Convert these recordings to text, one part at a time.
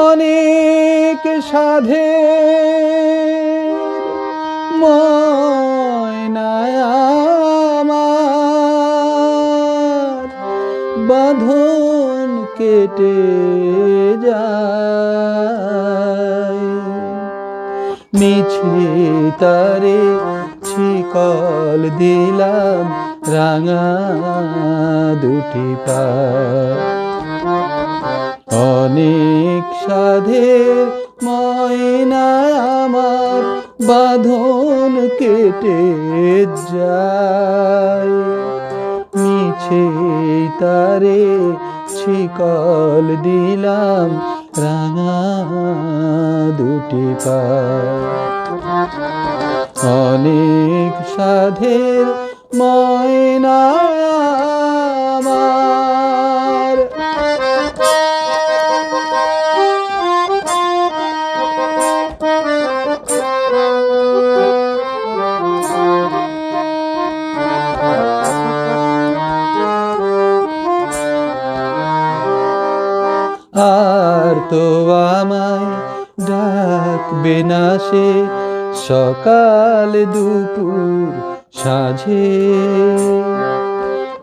অনেক সাধে বাঁধন কেটে যায়। মিছে তারে শিকল দিলাম রাঙা দুটি পা। অনেক সাধের ময়না আমার বাঁধন কেটে যায়। মিছে তারে শিকল দিলাম রাঙা দুটি পা। অনেক সাধের ময়না আমার আর তো আমায় ডাকবে না সে সকাল দুপুর সাঝে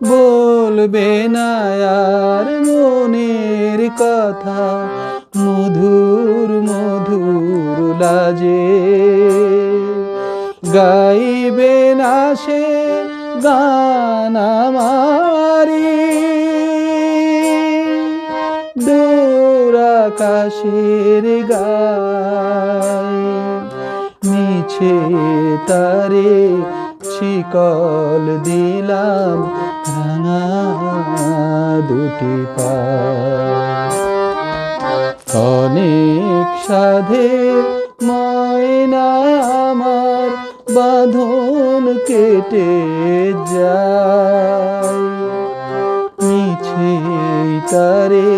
বলবে না আর মনের কথা, মধুর মধুর লাজে। গাইবে না সে গান আমারি। দূর আকাশের গায় মিছে তারে শিকল দিলাম দুটি পা। অনেক সাধে ময়না আমার বাঁধন কেটে মিছে তারে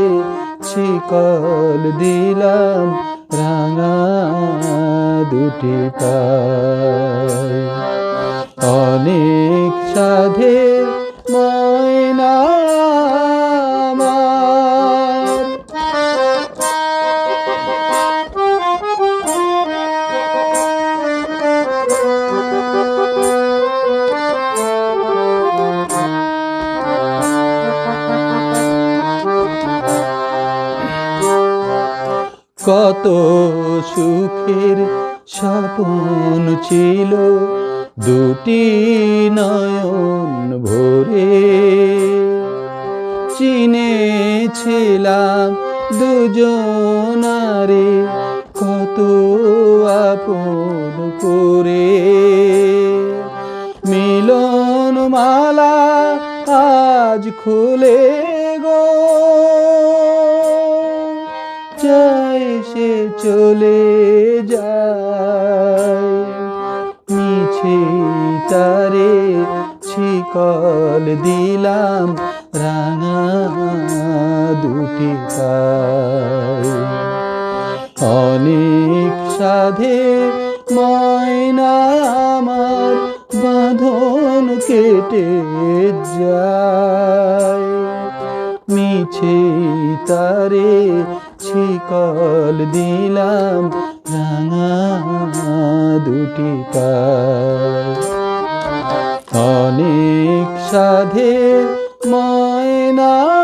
শিকল দিলাম রাঙা দুটি পায় অনেক সাধে ময়না কত সুখের স্বপন ছিল দুটি নয়ন ভরে চিনেছিলাম দুজনারে, কত আপন করে। মিলন মালা আজ খুলে গো। চাই সে চলে যায়। মিছে তারে শিকল দিলাম রাঙা দুটি অনেক সাধে ময়না আমার বাঁধন কেটে যায়। মিছে তারে শিকল দিলাম রাঙা দুটি পায় অনেক সাধে ময়না